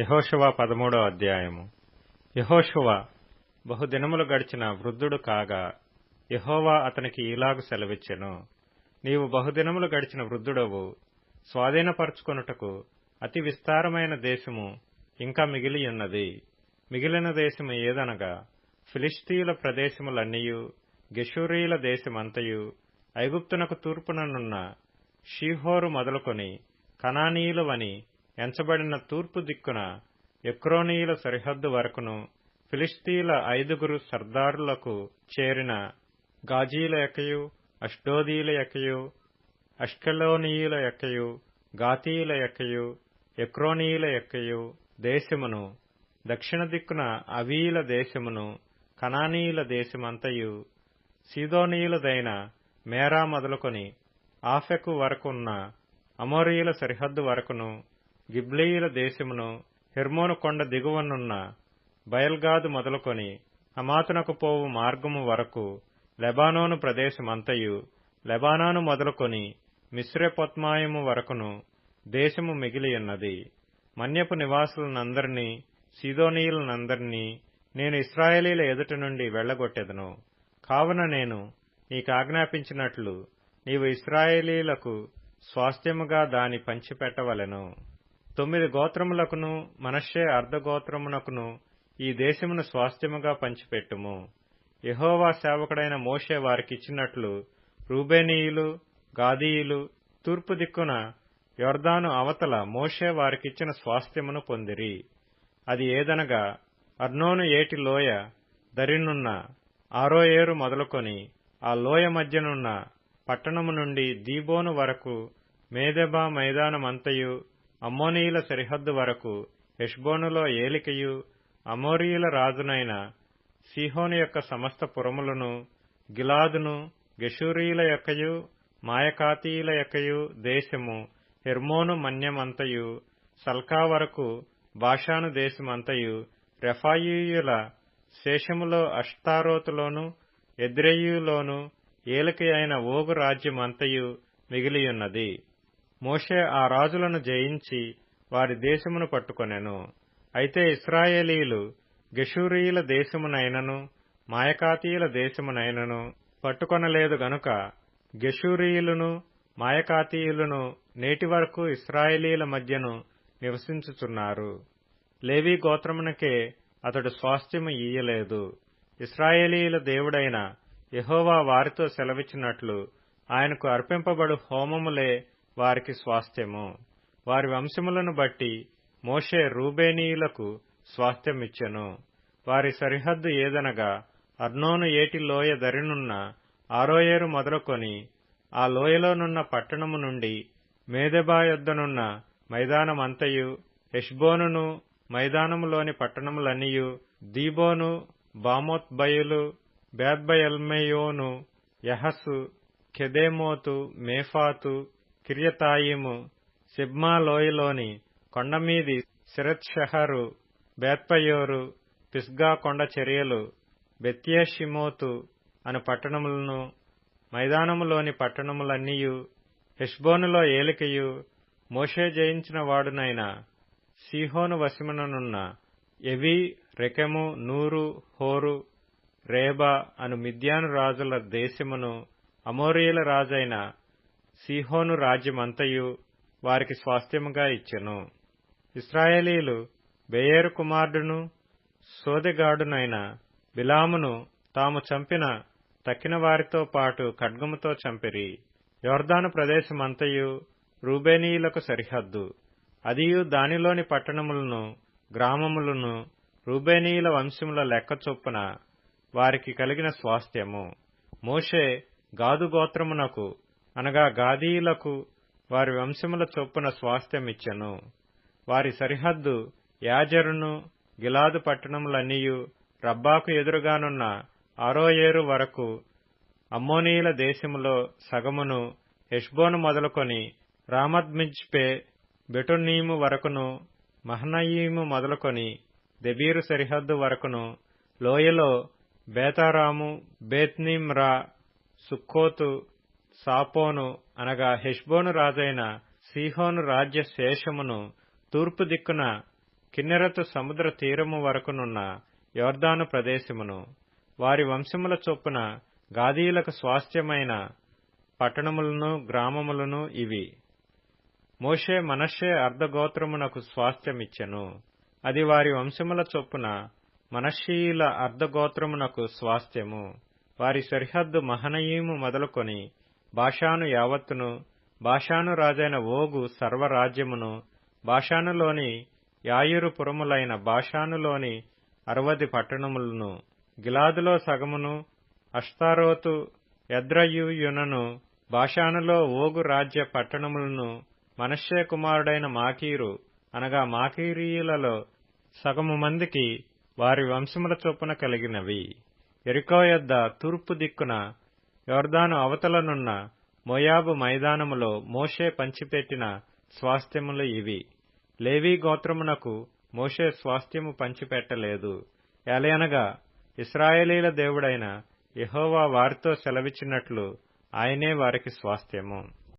యహోశువ పదమూడో అధ్యాయము. యహోశువ బహుదినములు గడిచిన వృద్ధుడు కాగా యహోవా అతనికి ఇలాగు సెలవిచ్చెను. నీవు బహుదినములు గడిచిన వృద్ధుడవు స్వాధీనపరచుకొనుటకు అతి విస్తారమైన దేశము ఇంకా మిగిలియున్నది మిగిలిన దేశము ఏదనగా ఫిలిస్తీయుల ప్రదేశములన్నీయు గెషూరీల దేశమంతయు ఐగుప్తునకు తూర్పుననున్న షీహోరు మొదలుకొని కనానీయులవని ఎంచబడిన తూర్పు దిక్కున ఎక్రోనీయుల సరిహద్దు వరకును ఫిలిస్తీల ఐదుగురు సర్దారులకు చేరిన గాజీల యొక్కయు అష్డోదీల యొక్కయు అష్కెలోనీయుల యొక్కయు గాతీయుల యొక్కయు ఎక్రోనీయుల యొక్కయు దేశమును దక్షిణ దిక్కున అవీల దేశమును కనానీయుల దేశమంతయు సీదోనీయులదైన మేరా మొదలుకొని ఆఫెకు వరకున్న అమోరీయుల సరిహద్దు వరకును గిబ్లీయుల దేశమును హెర్మోను కొండ దిగువనున్న బయల్గాదు మొదలుకొని హమాతునకు పోవు మార్గము వరకు లెబానోను ప్రదేశమంతయు లెబానాను మొదలుకొని మిశ్రపొత్మాయము వరకును దేశము మిగిలియున్నది. మన్యపు నివాసులనందరినీ సీదోనీయులనందరినీ నేను ఇస్రాయేలీల ఎదుట నుండి వెళ్ళగొట్టెదను కావున నేను నీకాజ్ఞాపించినట్లు నీవు ఇస్రాయేలీలకు స్వాస్థ్యముగా దాని పంచిపెట్టవలెను. తొమ్మిది గోత్రములకును మనషే అర్ధగోత్రమునకును ఈ దేశమును స్వాస్థ్యముగా పంచిపెట్టుము. యహోవా సేవకుడైన మోషే వారికిచ్చినట్లు రూబేనీయులు గాదీయులు తూర్పు దిక్కున యొర్దాను అవతల మోషే వారికిచ్చిన స్వాస్థ్యమును పొందిరి. అది ఏదనగా అర్నోను ఏటి లోయ దరినున్న ఆరోయేరు మొదలుకొని ఆ లోయ మధ్యనున్న పట్టణము నుండి దీబోను వరకు మేదెబా మైదానమంతయు అమ్మోనీయుల సరిహద్దు వరకు హెష్బోనులో ఏలికయు అమోరీయుల రాజునైన సీహోను యొక్క సమస్త పురములను గిలాదును గెషూరీయుల యొక్కయు మాయకాతీయుల యొక్కయు దేశము హెర్మోను మన్యమంతయు సల్కా వరకు బాషాను దేశమంతయు రెఫాయియుల శేషములో అష్తారోతులోను ఎద్రెయులోను ఏలిక అయిన ఓగు రాజ్యమంతయు మిగిలియున్నది. మోషే ఆ రాజులను జయించి వారి దేశమును పట్టుకొనెను. అయితే ఇస్రాయేలీలు గెషూరీయుల దేశమునైనను మాయకాతీయుల దేశమునైనను పట్టుకొనలేదు గనుక గెషూరీయులను మాయకాతీయులను నేటి వరకు ఇస్రాయేలీల మధ్యను నివసించుచున్నారు. లేవీ గోత్రమునకే అతడు స్వాస్థ్యము ఇయ్యలేదు. ఇస్రాయేలీల దేవుడైన యహోవా వారితో సెలవిచ్చినట్లు ఆయనకు అర్పింపబడు హోమములే వారికి స్వాస్థ్యము. వారి వంశములను బట్టి మోషే రూబేనీయులకు స్వాస్థ్యమిచ్చెను. వారి సరిహద్దు ఏదనగా అర్నోను ఏటి లోయ దరినున్న ఆరోయేరు మొదలుకొని ఆ లోయలోనున్న పట్టణము నుండి మేదెబా యొద్దనున్న మైదానమంతయు హెష్బోనును మైదానములోని పట్టణములన్నీయు దీబోను బామోత్బయులు బేద్బయల్మయోను యహసు కెదేమోతు మేఫాతు కిర్యతాయిము సిబ్మా లోయలోని కొండమీది సిరత్షహరు బేత్పయోరు పిస్గా కొండ చర్యలు బెత్యేషిమోతు అను పట్టణములను మైదానములోని పట్టణములన్నీయు హెష్బోనులో ఏలికయు మోషే జయించిన వాడునైన సీహోను వశముననున్న ఎవి రెకెము నూరు హోరు రేబా అను మిద్యాను రాజుల దేశమును అమోరియుల రాజైన సీహోను రాజ్యమంతయు వారికి స్వాస్థ్యముగా ఇచ్చెను. ఇస్రాయేలీలు బేయేరు కుమారుడును సోదెగాడునైన బిలామును తాము చంపిన తక్కిన వారితో పాటు ఖడ్గముతో చంపిరి. యోర్దాను ప్రదేశమంతయు రూబేనీయులకు సరిహద్దు. అదియు దానిలోని పట్టణములను గ్రామములను రూబేనీయుల వంశముల లెక్క చొప్పున వారికి కలిగిన స్వాస్థ్యము. మోషే గాదు గోత్రమునకు అనగా గాదీయులకు వారి వంశముల చొప్పున స్వాస్థ్యమిచ్చెను. వారి సరిహద్దు యాజరును గిలాదు పట్టణములన్నీయు రబ్బాకు ఎదురుగానున్న ఆరోయేరు వరకు అమ్మోనీయుల దేశములో సగమును హెష్బోను మొదలుకొని రామద్మిజ్పే బెటోనీము వరకును మహనయీము మొదలుకొని దెబీరు సరిహద్దు వరకును లోయలో బేతారాము బేత్నిమ్రా సుక్కోతు సాపోను అనగా హెష్బోను రాజైన సీహోను రాజ్య శేషమును తూర్పు దిక్కున కిన్నెరతు సముద్ర తీరము వరకునున్న యోర్దాను ప్రదేశమును. వారి వంశముల చొప్పున గాదీయులకు స్వాస్థ్యమైన పట్టణములను గ్రామములను ఇవి. మోషే మనషే అర్ధగోత్రమునకు స్వాస్థ్యమిచ్చెను. అది వారి వంశముల చొప్పున మనషీయుల అర్ధగోత్రమునకు స్వాస్థ్యము. వారి సరిహద్దు మహనయీము మొదలుకొని భాషాను యావత్తును భాషాను రాజైన ఓగు సర్వరాజ్యమును భాషానులోని యాయురుపురములైన భాషానులోని అరవది పట్టణములను గిలాదులో సగమును అష్తారోతు ఎద్రయుయునను భాషానులో ఓగు రాజ్య పట్టణములను మనశ్శే కుమారుడైన మాకీరు అనగా మాకీరీయులలో సగము మందికి వారి వంశముల చొప్పున కలిగినవి. ఎరికో యొద్ద తూర్పు దిక్కున యోర్దాను అవతలనున్న మోయాబు మైదానములో మోషే పంచిపెట్టిన స్వాస్థ్యములు ఇవి. లేవీ గోత్రమునకు మోషే స్వాస్థ్యము పంచిపెట్టలేదు. ఎలయనగా ఇస్రాయేలీల దేవుడైన యహోవా వారితో సెలవిచ్చినట్లు ఆయనే వారికి స్వాస్థ్యము.